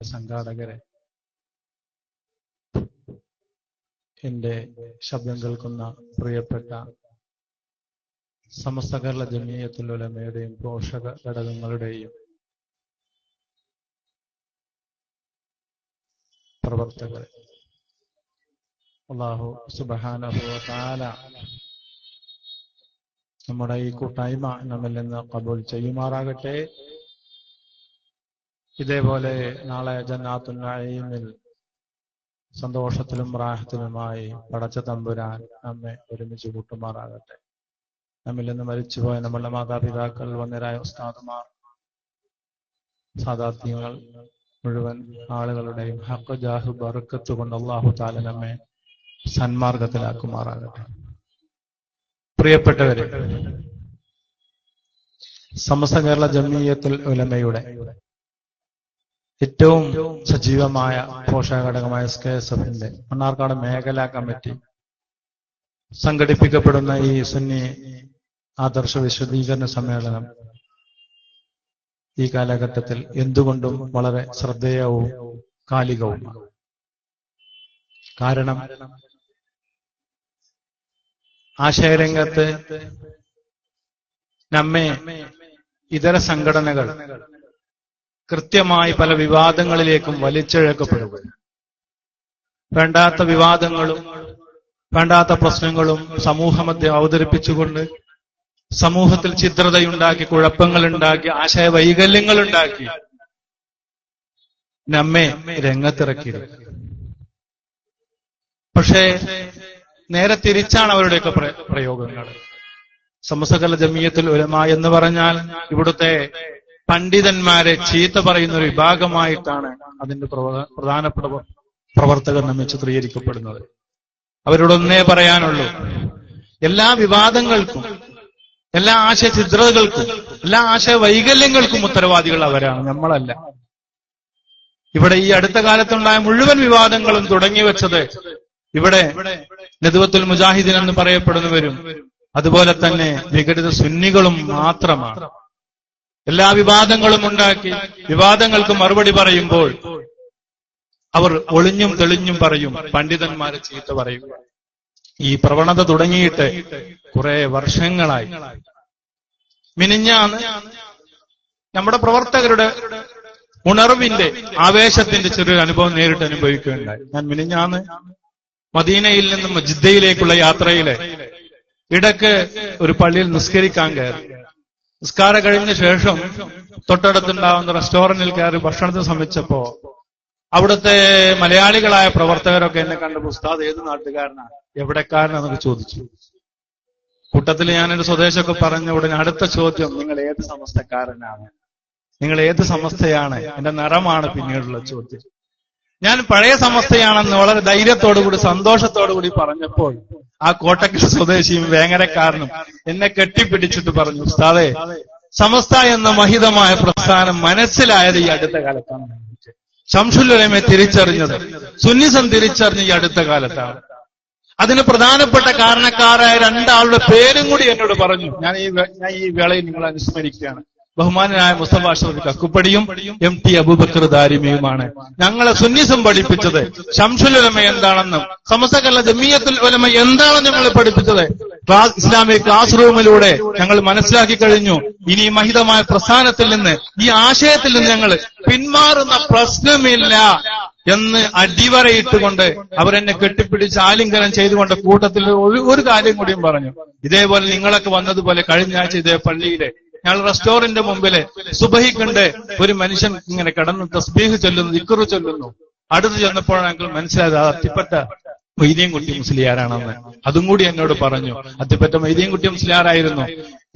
സംഘാടകരെ എന്റെ ശബ്ദം കേൾക്കുന്ന പ്രിയപ്പെട്ട സമസ്ത കേരള ജമീയത്തുൽ ഉലമയുടെയും പോഷക ഘടകങ്ങളുടെയും പ്രവർത്തകരെ അള്ളാഹു സുബഹാനഹു താല നമ്മുടെ ഈ കൂട്ടായ്മ നമ്മിൽ നിന്ന് കബൂൽ ചെയ്യുമാറാകട്ടെ. ഇതേപോലെ നാളെ ജന്നാത്തുൽ സന്തോഷത്തിലും റാഹത്തിലുമായി പടച്ച തമ്പുരാൻ നമ്മെ ഒരുമിച്ച് കൂട്ടുമാറാകട്ടെ. നമ്മിൽ നിന്ന് മരിച്ചുപോയ നമ്മളുടെ മാതാപിതാക്കൾ വന്നരായ ഉസ്താദുമാർ സാധാർത്ഥ്യങ്ങൾ മുഴുവൻ ആളുകളുടെയും ഹക്ക് ജാഹു ബറുക്കത്ത് കൊണ്ട് അള്ളാഹു താല നമ്മെ സന്മാർഗത്തിലാക്കുമാറാകട്ടെ. പ്രിയപ്പെട്ടവരെ സമസ്ത കേരള ജമീയത്തുൽ ഉലമയുടെ ഏറ്റവും സജീവമായ പോഷക ഘടകമായ എസ് കെ എസ് എഫിന്റെ മണ്ണാർക്കാട് മേഖലാ കമ്മിറ്റി സംഘടിപ്പിക്കപ്പെടുന്ന ഈ സുന്നി ആദർശ വിശദീകരണ സമ്മേളനം ഈ കാലഘട്ടത്തിൽ എന്തുകൊണ്ടും വളരെ ശ്രദ്ധേയവും കാലികവുമാണ്. കാരണം ആശയരംഗത്ത് നമ്മെ ഇതര സംഘടനകൾ കൃത്യമായി പല വിവാദങ്ങളിലേക്കും വലിച്ചിഴക്കപ്പെടുക വേണ്ടാത്ത വിവാദങ്ങളും വേണ്ടാത്ത പ്രശ്നങ്ങളും സമൂഹമധ്യം അവതരിപ്പിച്ചുകൊണ്ട് സമൂഹത്തിൽ ചിത്രതയുണ്ടാക്കി കുഴപ്പങ്ങളുണ്ടാക്കി ആശയ വൈകല്യങ്ങളുണ്ടാക്കി നമ്മെ രംഗത്തിറക്കി പക്ഷേ നേരെ തിരിച്ചാണ് അവരുടെയൊക്കെ പ്രയോഗങ്ങൾ. സമസകല ജമീയത്തിൽ ഉലമ എന്ന് പറഞ്ഞാൽ ഇവിടുത്തെ പണ്ഡിതന്മാരെ ചീത്ത പറയുന്ന ഒരു വിഭാഗമായിട്ടാണ് അതിന്റെ പ്രധാനപ്പെട്ട പ്രവർത്തകർ നമ്മെ ചിത്രീകരിക്കപ്പെടുന്നത്. അവരോടൊന്നേ പറയാനുള്ളൂ എല്ലാ വിവാദങ്ങൾക്കും എല്ലാ ആശയ ചിത്രതകൾക്കും എല്ലാ ആശയ വൈകല്യങ്ങൾക്കും ഉത്തരവാദികൾ അവരാണ് നമ്മളല്ല. ഇവിടെ ഈ അടുത്ത കാലത്തുണ്ടായ മുഴുവൻ വിവാദങ്ങളും തുടങ്ങി വെച്ചത് ഇവിടെ നെതുവത്തുൽ മുജാഹിദീൻ എന്ന് പറയപ്പെടുന്നവരും അതുപോലെ തന്നെ വിഘടിത സുന്നികളും മാത്രമാണ്. എല്ലാ വിവാദങ്ങളും ഉണ്ടാക്കി. വിവാദങ്ങൾക്ക് മറുപടി പറയുമ്പോൾ അവർ ഒളിഞ്ഞും തെളിഞ്ഞും പറയും. പണ്ഡിതന്മാരെ ചീത്ത പറയും. ഈ പ്രവണത തുടങ്ങിയിട്ട് കുറെ വർഷങ്ങളായി. മിനിഞ്ഞാണ് നമ്മുടെ പ്രവർത്തകരുടെ ഉണർവിന്റെ ആവേശത്തിന്റെ ചെറിയൊരു അനുഭവം നേരിട്ട് അനുഭവിക്കുകയുണ്ടായി. ഞാൻ മിനിഞ്ഞാന്ന് മദീനയിൽ നിന്നും ജിദ്ദയിലേക്കുള്ള യാത്രയിലെ ഇടയ്ക്ക് ഒരു പള്ളിയിൽ നിസ്കരിക്കാൻ കയറി. നിസ്കാരം കഴിഞ്ഞ ശേഷം തൊട്ടടുത്തുണ്ടാവുന്ന റെസ്റ്റോറന്റിൽ കയറി ഭക്ഷണത്തിന് ശ്രമിച്ചപ്പോ അവിടുത്തെ മലയാളികളായ പ്രവർത്തകരൊക്കെ എന്നെ കണ്ട ഉസ്താദ് ഏത് നാട്ടുകാരനാണ് എവിടെക്കാരനാണെന്നൊക്കെ ചോദിച്ചു. കൂട്ടത്തിൽ ഞാൻ എന്റെ സ്വദേശമൊക്കെ പറഞ്ഞ ഉടനെ അടുത്ത ചോദ്യം നിങ്ങൾ ഏത് സമസ്തക്കാരനാണ്? നിങ്ങൾ ഏത് സമസ്തയാണ്? എന്റെ നിറമാണ് പിന്നീടുള്ള ചോദ്യം. ഞാൻ പഴയ സമസ്തയാണെന്ന് വളരെ ധൈര്യത്തോടുകൂടി സന്തോഷത്തോടുകൂടി പറഞ്ഞപ്പോൾ ആ കോട്ടക്കൽ സ്വദേശിയും വേങ്ങരക്കാരനും എന്നെ കെട്ടിപ്പിടിച്ചിട്ട് പറഞ്ഞു ഉസ്താദെ സമസ്ത എന്ന മഹിതമായ പ്രസ്ഥാനം മനസ്സിലായത് ഈ അടുത്ത കാലത്താണ്. ശംസുല്ലമെ തിരിച്ചറിഞ്ഞത് സുന്നിസം തിരിച്ചറിഞ്ഞ ഈ അടുത്ത കാലത്താണ്. അതിന് പ്രധാനപ്പെട്ട കാരണക്കാരായ രണ്ടാളുടെ പേരും കൂടി എന്നോട് പറഞ്ഞു. ഞാൻ ഈ ഞാൻ ഈ വേളയിൽ നിങ്ങൾ അനുസ്മരിക്കുകയാണ്. ബഹുമാനായ മുസ്തഫ ഷറഫ് കക്കുപ്പടിയും എം ടി അബൂബക്കർ ദാരിമിയുമാണ്. ഞങ്ങളെ സുന്നിസം പഠിപ്പിച്ചത് ശംഷുലമ എന്താണെന്നും സമസ്തകല്ല ജമിയത്തുൽ ഉലമ എന്താണെന്ന് ഞങ്ങളെ പഠിപ്പിച്ചത്. ക്ലാസ് ഇസ്ലാമിക ക്ലാസ് റൂമിലൂടെ ഞങ്ങൾ മനസ്സിലാക്കി കഴിഞ്ഞു. ഇനി മഹിതമായ പ്രസ്ഥാനത്തിൽ നിന്ന് ഈ ആശയത്തിൽ നിന്ന് ഞങ്ങൾ പിന്മാറുന്ന പ്രശ്നമില്ല എന്ന് അടിവരയിട്ടുകൊണ്ട് അവരെന്നെ കെട്ടിപ്പിടിച്ച് ആലിംഗനം ചെയ്തുകൊണ്ട് കൂട്ടത്തിൽ ഒരു കാര്യം കൂടിയും പറഞ്ഞു. ഇതേപോലെ നിങ്ങളൊക്കെ വന്നതുപോലെ കഴിഞ്ഞ ആഴ്ച ഇതേ പള്ളിയിലെ ഞങ്ങൾ റെസ്റ്റോറന്റ് മുമ്പിൽ സുബഹിക്കണ്ട് ഒരു മനുഷ്യൻ ഇങ്ങനെ കിടന്ന് തസ്ബീഹ് ചൊല്ലുന്നു ഇക്കുറു ചൊല്ലുന്നു. അടുത്ത് ചെന്നപ്പോഴാണ് ഞങ്ങൾ മനസ്സിലായത് അത്തിപ്പറ്റ മൊയ്തീൻകുട്ടി മുസ്ലിയാരാണെന്ന്. അതും കൂടി എന്നോട് പറഞ്ഞു അത്തിപ്പറ്റ മൊയ്തീൻകുട്ടി മുസ്ലിയാരായിരുന്നു.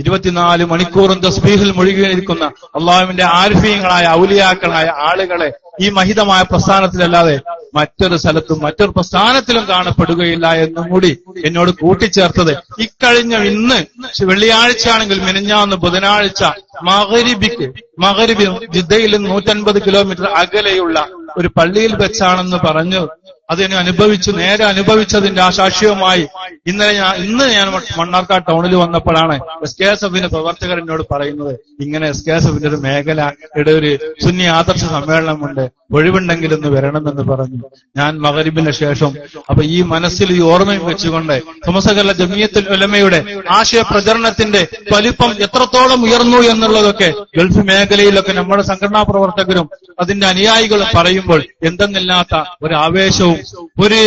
ഇരുപത്തിനാല് മണിക്കൂറും തസ്ബീഹിൽ മുഴുകിയിരിക്കുന്ന അള്ളാഹുവിന്റെ ആൽഫീയങ്ങളായ ഔലിയാക്കളായ ആളുകളെ ഈ മഹിതമായ പ്രസ്ഥാനത്തിലല്ലാതെ മറ്റൊരു സ്ഥലത്തും മറ്റൊരു പ്രസ്ഥാനത്തിലും കാണപ്പെടുകയില്ല എന്നും കൂടി എന്നോട് കൂട്ടിച്ചേർത്തത്. ഇക്കഴിഞ്ഞ ഇന്ന് വെള്ളിയാഴ്ച ആണെങ്കിൽ മിനിഞ്ഞാന്ന് ബുധനാഴ്ച മകരിബിക്ക് മകരിബി ജിദ്ദയിൽ നൂറ്റൻപത് കിലോമീറ്റർ അകലെയുള്ള ഒരു പള്ളിയിൽ വെച്ചാണെന്ന് പറഞ്ഞു അതിനെ അനുഭവിച്ച് നേരെ അനുഭവിച്ചതിന്റെ ആ സാക്ഷ്യവുമായി ഇന്നലെ ഞാൻ ഇന്ന് ഞാൻ മണ്ണാർക്കാട് ടൗണിൽ വന്നപ്പോഴാണ് എസ് കെ എസ് എഫിന്റെ പ്രവർത്തകർ എന്നോട് പറയുന്നത്. ഇങ്ങനെ എസ് കെ എസ് എഫിന്റെ ഒരു മേഖല ഇവിടെ ഒരു സുന്നി ആദർശ സമ്മേളനമുണ്ട്. ഒഴിവുണ്ടെങ്കിൽ ഒന്ന് വരണമെന്ന് പറഞ്ഞു. ഞാൻ മകരിബിന് ശേഷം അപ്പൊ ഈ മനസ്സിൽ ഈ ഓർമ്മയും വെച്ചുകൊണ്ട് സമസകല ജമിയത്തുൽ ഉലമയുടെ ആശയ പ്രചരണത്തിന്റെ വലിപ്പം എത്രത്തോളം ഉയർന്നു എന്നുള്ളതൊക്കെ ഗൾഫ് മേഖലയിലൊക്കെ നമ്മുടെ സംഘടനാ പ്രവർത്തകരും അതിന്റെ അനുയായികളും പറയുമ്പോൾ എന്തെന്നില്ലാത്ത ഒരു ആവേശവും ഒരു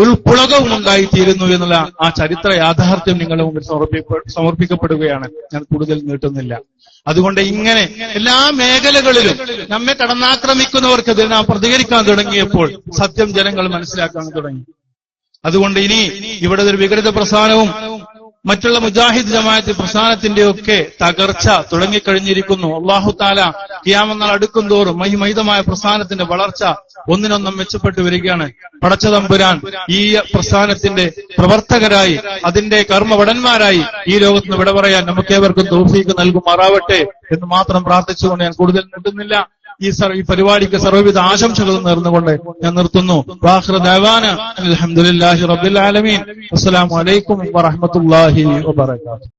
ഉൾപ്പുളകവും ഉണ്ടായിത്തീരുന്നു എന്നുള്ള ആ ചരിത്ര യാഥാർത്ഥ്യം നിങ്ങളുടെ മുമ്പിൽ സമർപ്പിക്ക സമർപ്പിക്കപ്പെടുകയാണ്. ഞാൻ കൂടുതൽ നീട്ടുന്നില്ല. അതുകൊണ്ട് ഇങ്ങനെ എല്ലാ മേഖലകളിലും നമ്മെ കടന്നാക്രമിക്കുന്നവർക്കെതിരെ നാം പ്രതികരിക്കാൻ തുടങ്ങിയപ്പോൾ സത്യം ജനങ്ങൾ മനസ്സിലാക്കാൻ തുടങ്ങി. അതുകൊണ്ട് ഇനി ഇവിടെ ഒരു വികൃത പ്രസ്ഥാനവും മറ്റുള്ള മുജാഹിദ് ജമാഅത്ത് പ്രസ്ഥാനത്തിന്റെ ഒക്കെ തകർച്ച തുടങ്ങിക്കഴിഞ്ഞിരിക്കുന്നു. അള്ളാഹു താല കിയാമെന്നാൽ അടുക്കും തോറും മഹിമഹിതമായ പ്രസ്ഥാനത്തിന്റെ വളർച്ച ഒന്നിനൊന്നും മെച്ചപ്പെട്ടു വരികയാണ്. പടച്ചതമ്പുരാൻ ഈ പ്രസ്ഥാനത്തിന്റെ പ്രവർത്തകരായി അതിന്റെ കർമ്മവടന്മാരായി ഈ ലോകത്ത് വിട പറയാൻ നമുക്കേവർക്കും തൗഫീക്ക് നൽകുമാറാവട്ടെ എന്ന് മാത്രം പ്രാർത്ഥിച്ചുകൊണ്ട് ഞാൻ കൂടുതൽ നീട്ടുന്നില്ല ഈ ഈ പരിപാടിക്ക് സർവവിധ ആശംസകളും നേർന്നുകൊണ്ട് ഞാൻ നിർത്തുന്നു. അലഹമുല്ലാഹി റബ്ബിൽ ആലമീൻ. അസ്സലാമു അലൈക്കും വറഹ്മത്തുള്ളാഹി വബറകാതുഹു.